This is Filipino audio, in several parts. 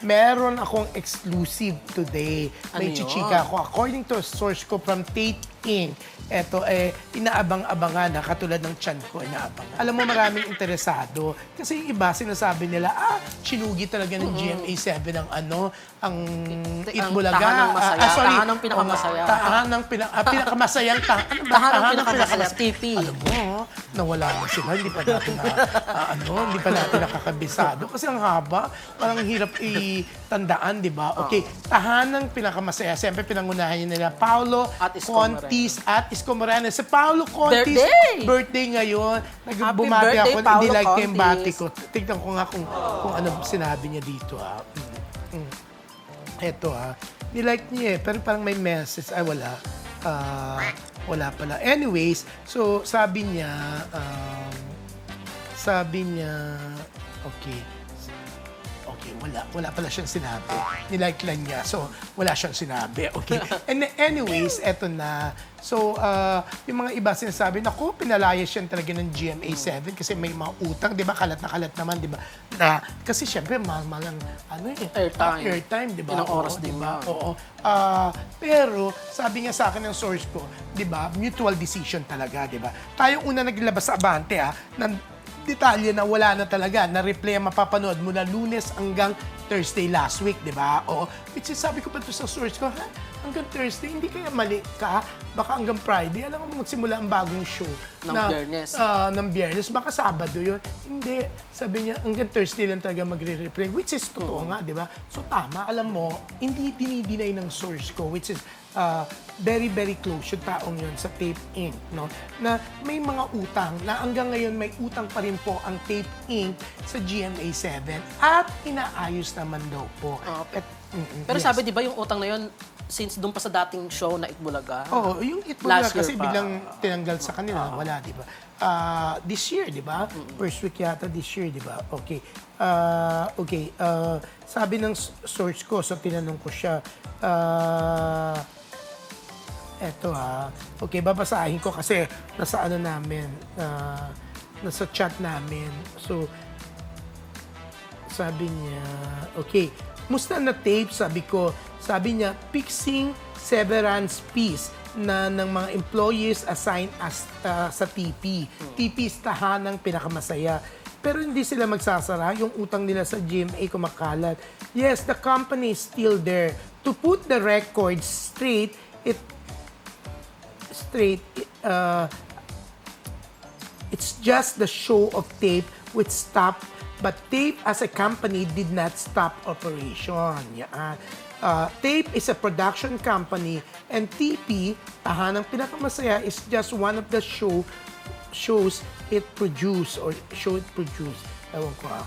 meron akong exclusive today. May Ano yun? chichika ako. According to a source ko from Tate Inc., eto eh, inaabang-abangan na katulad ng chan ko, inaabang. Alam mo, maraming interesado. Kasi yung iba, sinasabi nila, ah, sinugi talaga ng GMA7 ang ano, ang Itbulaga. tahanang masaya. Ah, sorry. Tahanang pinakamasaya. Oo nga, Tahanang pina, ah, pinakamasayang tahanang. Ano ba? Tahanang pinakamasaya, TP. Alam mo, nawala na sila. Hindi pa natin na, ah, ano, hindi pa natin nakakabisado. Kasi ang haba, parang hirap itandaan, di ba? Okay, tahanang pinakamasaya. Siyempre, pinangunahan niya nila Paolo At Isko Contis at Isko Moreno. Si Paolo Contis, Birthday! birthday ngayon. Happy Nagbumati birthday, ako. Hindi Paolo like yung Contis. bati ko. Tignan ko nga kung, kung ano sinabi niya dito. Ah. Mm, mm. Eto ah. Nilike niya eh. Pero parang may message. Ay, wala. Ah, wala pala. Anyways, so sabi niya, um, sabi niya, okay, okay, wala, wala pala siyang sinabi. Nilike lang niya. So, wala siyang sinabi. Okay. And anyways, eto na. So, uh, yung mga iba sinasabi, naku, pinalayas yan talaga ng GMA7 kasi may mga utang, di ba? Kalat na kalat naman, di ba? Na, kasi syempre, mahal-mahal ang, ano eh, Airtime. uh, airtime, di ba? Ilang oras Oo, din di ba? Oo. Ah, pero, sabi nga sa akin ng source ko, di ba, mutual decision talaga, di ba? Tayo una naglabas sa Abante, ah, ng detalye na wala na talaga, na replay ang mapapanood mula lunes hanggang Thursday last week, di ba? O, which is, sabi ko pa to sa source ko, ha? Hanggang Thursday, hindi kaya mali ka? Baka hanggang Friday, alam mo magsimula ang bagong show. Ng Biyernes. ah, ng Biyernes, baka Sabado yun. Hindi. Sabi niya, hanggang Thursday lang talaga magre-replay, which is totoo nga, di ba? So tama, alam mo, hindi dinidinay ng source ko, which is ah, very, very close yung taong yun sa Tape Inc. No? Na may mga utang, na hanggang ngayon may utang pa rin po ang Tape Inc. sa GMA7 at inaayos naman daw po. Ah, At, mm, Pero yes. sabi, di ba, yung utang na yun, since doon pa sa dating show na Itbulaga, Oo, yung Itbulaga kasi pa. biglang tinanggal sa kanila, wala, di ba? Ah, this year, di ba? First week yata this year, di ba? Okay. Ah, okay. Ah, sabi ng source ko, so tinanong ko siya, ah, eto ha. Okay, babasahin ko kasi nasa ano namin, ah, nasa chat namin. So, sabi niya, okay, musta na tape? Sabi ko, sabi niya, fixing severance fees na ng mga employees assigned as, uh, sa TP. TP is tahanang pinakamasaya. Pero hindi sila magsasara, yung utang nila sa GMA kumakalat. Yes, the company is still there. To put the record straight, it straight, uh, It's just the show of tape which stopped, but tape as a company did not stop operation. Yan. Uh, tape is a production company and TP, tahanang pinakamasaya, is just one of the show shows it produce or show it produce. Ewan ko ah.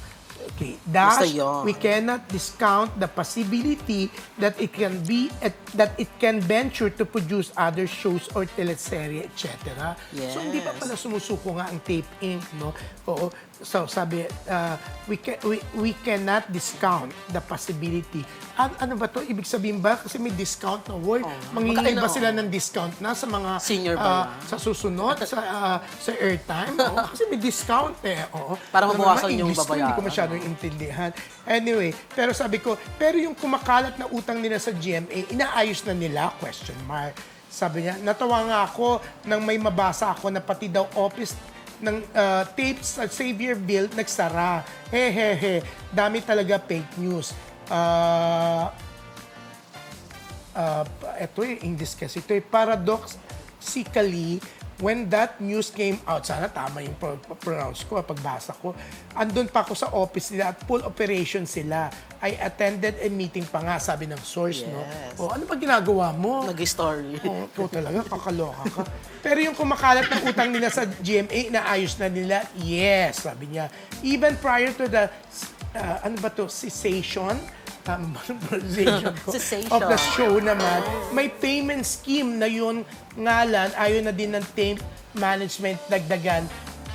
Okay. Basta Dash, yun. we cannot discount the possibility that it can be at, that it can venture to produce other shows or teleserye, etc. So hindi pa Yes. pala sumusuko nga ang Tape Inc. No? Oo. So sabi, uh, we, can, we, we cannot discount the possibility. An- ano ba to? Ibig sabihin ba? Kasi may discount na word. Mangingay Magkano? ba sila ng discount na sa mga Senior ba yan? sa susunod, sa ah, sa airtime? Oo, kasi may discount eh. Oo. Para mo mabawasan yung ko, Hindi ko babayaran. masyadong intindihan. Anyway, pero sabi ko, pero yung kumakalat na utang nila sa GMA, inaayos na nila? Question mark. Sabi niya, natawa nga ako nang may mabasa ako na pati daw office ng uh, tapes sa Xavierville nagsara. Hehehe, dami talaga fake news. Ah... uh, ito eh, English kasi ito eh, paradoxically, when that news came out, sana tama yung pro- pronounce ko, pagbasa ko, andun pa ako sa office nila at full operation sila. I attended a meeting pa nga, sabi ng source, no? Yes. O, ano ba ginagawa mo? nag-story. Oo, ikaw talaga, kakaloka ka. Pero yung kumakalat ng utang nila sa GMA, naayos na nila, yes, sabi niya. Even prior to the, uh, ano ba to, cessation, tama ba ang pronunciation ko? Cessation. Of the show naman, may payment scheme na yun ngalan, ayon na din ng tape management, dagdagan,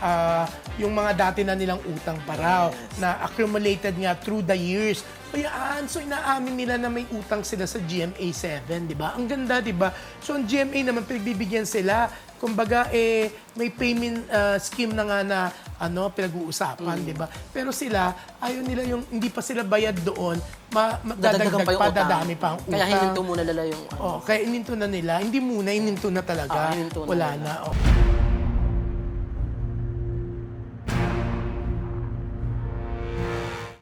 ah, yung mga dati na nilang utang pa raw, na accumulated nga through the years. Kayaan, so inaamin nila na may utang sila sa GMA7, di ba? Ang ganda, di ba? So ang GMA naman, pinagbibigyan sila. Kumbaga, eh, may payment ah, scheme na nga na ano, pinag-uusapan, di ba? Pero sila, ayaw nila yung, hindi pa sila bayad doon, ma, ma, Dadagdagan dadagdag pa yung pa, utang. dadami pa ang utang. Kaya hininto muna nila yung Oh, kaya ininto na nila. Hindi muna, ininto na talaga. Ah, na Wala nila. na. Oh.